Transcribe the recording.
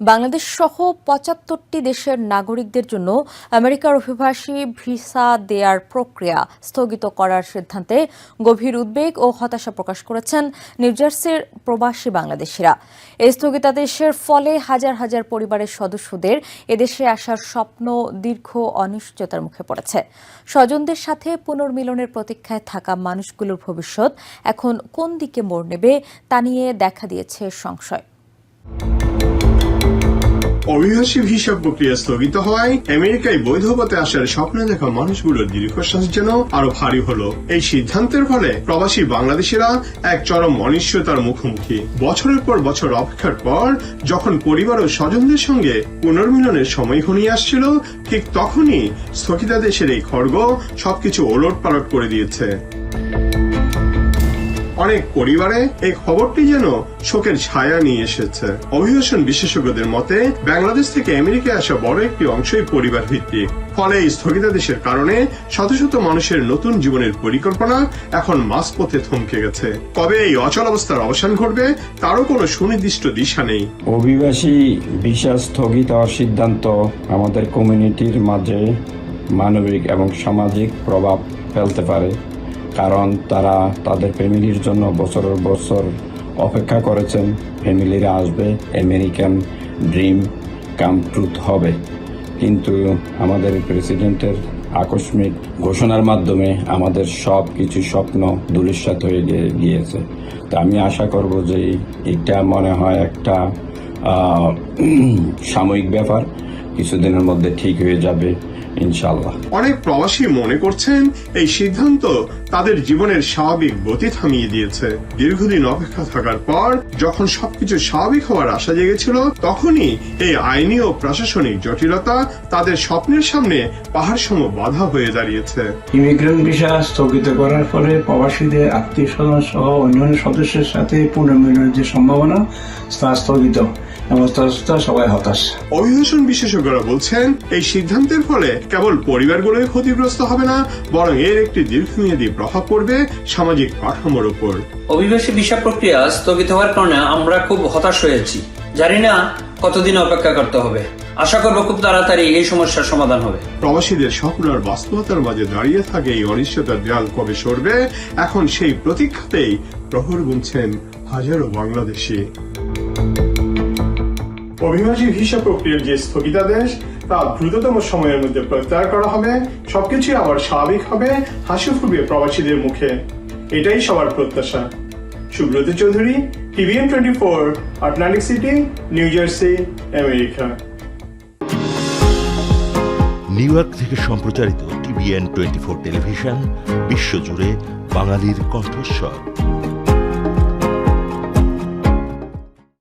বাংলাদেশ সহ পঁচাত্তরটি দেশের নাগরিকদের জন্য আমেরিকার অভিবাসী ভিসা দেয়ার প্রক্রিয়া স্থগিত করার সিদ্ধান্তে গভীর উদ্বেগ ও হতাশা প্রকাশ করেছেন নিউজার্সির প্রবাসী বাংলাদেশিরা। এই স্থগিতাদেশের ফলে হাজার হাজার পরিবারের সদস্যদের এদেশে আসার স্বপ্ন দীর্ঘ অনিশ্চয়তার মুখে পড়েছে। স্বজনদের সাথে পুনর্মিলনের প্রতীক্ষায় থাকা মানুষগুলোর ভবিষ্যৎ এখন কোন দিকে মোড় নেবে তা নিয়ে দেখা দিয়েছে সংশয়। অভিবাসী ভিসা প্রক্রিয়া স্থগিত হওয়ায় আমেরিকায় বৈধ পথে আসার স্বপ্ন দেখা মানুষগুলোর দীর্ঘশ্বাস যেন আরও ভারী হলো। এই সিদ্ধান্তের ফলে প্রবাসী বাংলাদেশিরা এক চরম অনিশ্চয়তার মুখোমুখি। বছরের পর বছর অপেক্ষার পর যখন পরিবার ও স্বজনদের সঙ্গে পুনর্মিলনের সময় ঘনিয়ে আসছিল, ঠিক তখনই স্থগিতাদেশের এই খড়গ সবকিছু ওলট পালট করে দিয়েছে। অনেক পরিবারে এই খবরটি যেন শোকের ছায়া নিয়ে এসেছে। অভিবাসন বিশেষজ্ঞদের মতে, বাংলাদেশ থেকে আমেরিকায় আসা বড় একটি অংশই পরিবার ভিত্তিক ফলে এই স্থগিতাদেশের কারণে শত শত মানুষের নতুন জীবনের পরিকল্পনা এখন মাঝপথে থমকে গেছে। কবে এই অচল অবস্থার অবসান ঘটবে, তারও কোনো সুনির্দিষ্ট দিশা নেই। অভিবাসী ভিসা স্থগিত হওয়ার সিদ্ধান্ত আমাদের কমিউনিটির মাঝে মানবিক এবং সামাজিক প্রভাব ফেলতে পারে। কারণ তারা তাদের ফ্যামিলির জন্য বছরের বছর অপেক্ষা করেছেন। ফ্যামিলিরা আসবে, আমেরিকান ড্রিম কাম ট্রুথ হবে। কিন্তু আমাদের প্রেসিডেন্টের আকস্মিক ঘোষণার মাধ্যমে আমাদের সব কিছু স্বপ্ন দুলিশ্বাত হয়ে গিয়ে- গিয়েছে। তা আমি আশা করব যে এটা মনে হয় একটা সাময়িক ব্যাপার। কিছুদিনের মধ্যে ঠিক হয়ে যাবে। ইনশাল্লাহ অনেক প্রবাসী মনে করছেন এই সিদ্ধান্ত তাদের জীবনের স্বাভাবিক গতি থামিয়ে দিয়েছে। দীর্ঘদিন অপেক্ষা থাকার পর যখন সবকিছু স্বাভাবিক হওয়ার আশা জেগেছিল তখনই এই আইনি ও প্রশাসনিক জটিলতা তাদের স্বপ্নের সামনে পাহাড় সম বাধা হয়ে দাঁড়িয়েছে। ইমিগ্রেন্ট ভিসা স্থগিত করার ফলে প্রবাসীদের আত্মীয় স্বজন সহ অন্যান্য সদস্যের সাথে পুনর্মিলনের যে সম্ভাবনা তা স্থগিত। সবাই হতাশ। অভিবাসন বিশেষজ্ঞরা বলছেন এই সিদ্ধান্তের ফলে কেবল পরিবারগুলোই ক্ষতিগ্রস্ত হবে না বরং এর একটি দীর্ঘমেয়াদী প্রভাব পড়বে সামাজিক কাঠামোর উপর। অভিবাসী ভিসা প্রক্রিয়া স্থগিত হওয়ার কারণে আমরা খুব হতাশ হয়েছি। জানি না কতদিন অপেক্ষা করতে হবে। আশা করব খুব তাড়াতাড়ি এই সমস্যার সমাধান হবে। প্রবাসীদের সকলার বাস্তবতার মাঝে দাঁড়িয়ে থাকে এই অনিশ্চয়তার দেয়াল কবে সরবে এখন সেই প্রতীক্ষাতেই প্রহর গুনছেন হাজারো বাংলাদেশি। অভিবাসী ভিসা প্রক্রিয়ার যে স্থগিতাদেশ, তা দ্রুততম সময়ের মধ্যে প্রত্যাহার করা হবে। সবকিছু আবার স্বাভাবিক হবে, হাসি ফুটবে প্রবাসীদের মুখে। এটাই সবার প্রত্যাশা। Subrata Chowdhury, TVN twenty four, Atlantic City, New Jersey, America. New York থেকে সম্প্রচারিত টিভিএন টোয়েন্টি ফোর টেলিভিশন, বিশ্বজুড়ে বাঙালির কণ্ঠস্বর।